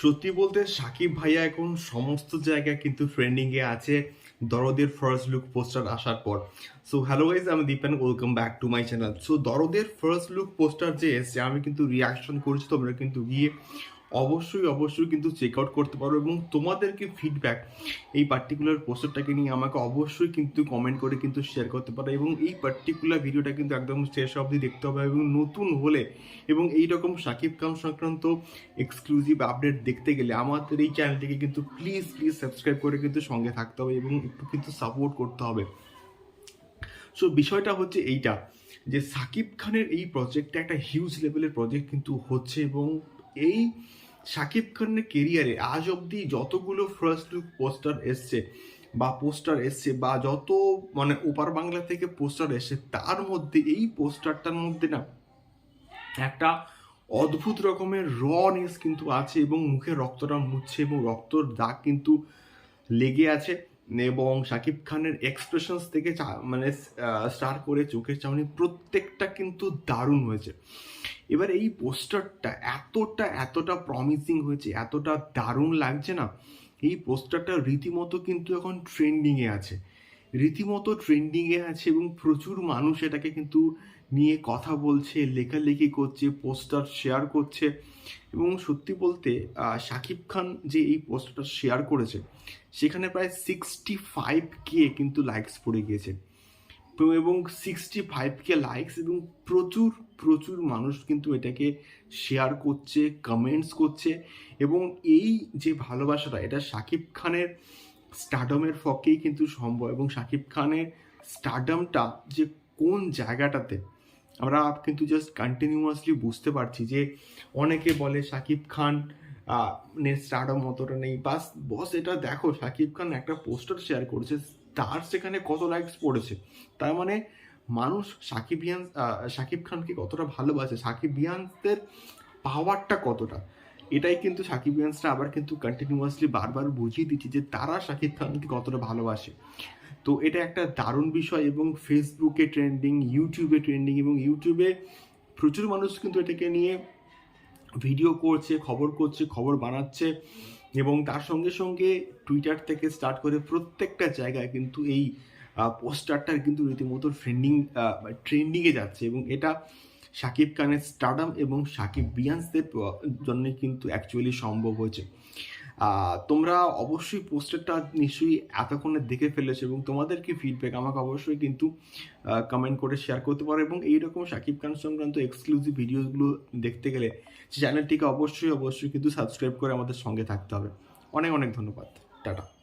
সত্যি বলতে সাকিব ভাইয়া এখন সমস্ত জায়গায় কিন্তু ট্রেন্ডিংয়ে আছে। দরদের ফার্স্ট লুক পোস্টার আসার পর। সো হ্যালো গাইজ আমি Dipen welcome back to my channel so দরদের first look poster যে এসছে, আমি কিন্তু রিয়াকশন করেছি, তোমরা কিন্তু গিয়ে অবশ্যই অবশ্যই কিন্তু চেক আউট করতে পারো এবং তোমাদেরকে ফিডব্যাক এই পার্টিকুলার পোস্টারটাকে নিয়ে আমাকে অবশ্যই কিন্তু কমেন্ট করে কিন্তু শেয়ার করতে পারো এবং এই পার্টিকুলার ভিডিওটা কিন্তু একদম শেষ অবধি দেখতে হবে এবং নতুন হলে এবং এই রকম সাকিব খান সংক্রান্ত এক্সক্লুসিভ আপডেট দেখতে গেলে আমাদের এই চ্যানেলটিকে কিন্তু প্লিজ প্লিজ সাবস্ক্রাইব করে কিন্তু সঙ্গে থাকতে হবে এবং একটু কিন্তু সাপোর্ট করতে হবে। সো বিষয়টা হচ্ছে এইটা যে সাকিব খানের এই প্রজেক্টটা একটা হিউজ লেভেলের প্রজেক্ট কিন্তু হচ্ছে এবং এই সাকিব খানের কেরিয়ারে আজ অবধি যতগুলো ফার্স্ট লুক পোস্টার এসছে বা পোস্টার এসছে বা যত মানে ওপার বাংলা থেকে পোস্টার এসছে, তার মধ্যে এই পোস্টারটার মধ্যে না একটা অদ্ভুত রকমের রনেস কিন্তু আছে এবং মুখে রক্তটা মুছছে এবং রক্তর দাগ কিন্তু লেগে আছে। এবং শাকিব খানের এক্সপ্রেশনস থেকে মানে স্টার করে চোখের চাউনি প্রত্যেকটা কিন্তু দারুণ হয়েছে। এবার এই পোস্টারটা এতটা এতটা প্রমিসিং হয়েছে, এতটা দারুণ লাগছে না, এই পোস্টারটা রীতিমতো কিন্তু এখন ট্রেন্ডিংয়ে আছে। রীতিমতো ট্রেন্ডিংয়ে আছে এবং প্রচুর মানুষ এটাকে কিন্তু নিয়ে কথা বলছে, লেখালেখি করছে পোস্টার শেয়ার করছে এবং সত্যি বলতে শাকিব খান যে এই পোস্টারটা শেয়ার করেছে, সেখানে প্রায় সিক্সটি ফাইভ কে কিন্তু লাইকস পড়ে গিয়েছে। এবং সিক্সটি ফাইভ কে লাইকস এবং প্রচুর প্রচুর মানুষ কিন্তু এটাকে শেয়ার করছে কমেন্টস করছে এবং এই যে ভালোবাসাটা, এটা শাকিব খানের স্টাডমের ফকেই কিন্তু সম্ভব এবং শাকিব খানের স্টাডমটা যে কোন জায়গাটাতে, আমরা কিন্তু জাস্ট কন্টিনিউয়াসলি বুঝতে পারছি যে অনেকে বলে শাকিব খান স্টারডম অতটা নেই। বাস বস এটা দেখো শাকিব খান একটা পোস্টার শেয়ার করেছে, তার সেখানে কত লাইকস পড়েছে। তার মানে মানুষ সাকিবিয়ান শাকিব খানকে কতটা ভালোবাসে সাকিবিয়ানদের পাওয়ারটা কতটা? এটাই কিন্তু সাকিব সাকিবিয়ানসরা আবার কিন্তু কন্টিনিউয়াসলি বারবার বুঝিয়ে দিচ্ছে যে তারা শাকিব খানকে কতটা ভালোবাসে। তো এটা একটা দারুণ বিষয় এবং ফেসবুকে ট্রেন্ডিং ইউটিউবে ট্রেন্ডিং এবং ইউটিউবে প্রচুর মানুষ কিন্তু এটাকে নিয়ে ভিডিও করছে, খবর করছে, খবর বানাচ্ছে এবং তার সঙ্গে সঙ্গে টুইটার থেকে স্টার্ট করে প্রত্যেকটা জায়গায় কিন্তু এই পোস্টারটার কিন্তু রীতিমতো ট্রেন্ডিং ট্রেন্ডিংয়ে যাচ্ছে এবং এটা শাকিব খানের স্টারডাম এবং শাকিব বিয়ান্সদের জন্য কিন্তু অ্যাকচুয়ালি সম্ভব হয়েছে। তোমরা অবশ্যই পোস্টারটা নিশ্চয়ই এতক্ষণে দেখে ফেলেছো এবং তোমাদের কি ফিডব্যাক আমাকে অবশ্যই কিন্তু কমেন্ট করে শেয়ার করতে পারো এবং এইরকম শাকিব খান সংক্রান্ত এক্সক্লুসিভ ভিডিওগুলো দেখতে গেলে চ্যানেলটিকে অবশ্যই অবশ্যই কিন্তু সাবস্ক্রাইব করে আমাদের সঙ্গে থাকতে হবে। অনেক অনেক ধন্যবাদ। টাটা।